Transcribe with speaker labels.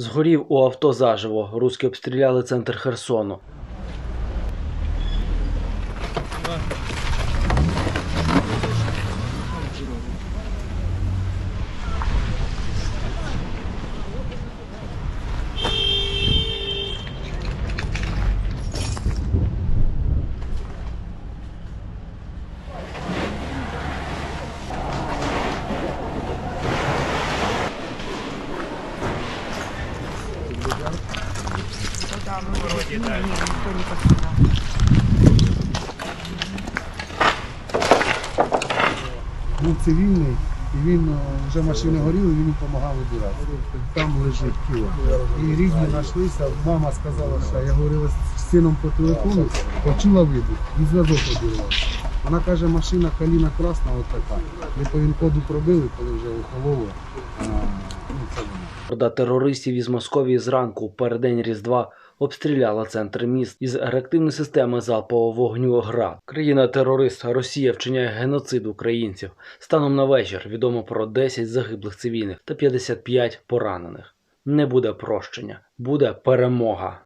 Speaker 1: Згорів у авто заживо. Руски обстріляли центр Херсону.
Speaker 2: Був цивільний, і він е, вже машини горіли, він допомагав вибирати. Там лежить тіло. І рідні знайшлися, мама сказала, що я говорила з сином по телефону, почула вибух, і зв'язок обірвався. Вона каже, машина каліна красна, от така. Ми по він-коду пробили, коли вже охололо.
Speaker 1: Орда терористів із Московії зранку у переддень Різдва обстріляла центр міст із реактивної системи залпового вогню ГРАД. Країна-терорист Росія вчиняє геноцид українців. Станом на вечір відомо про 10 загиблих цивільних та 55 поранених. Не буде прощення, буде перемога.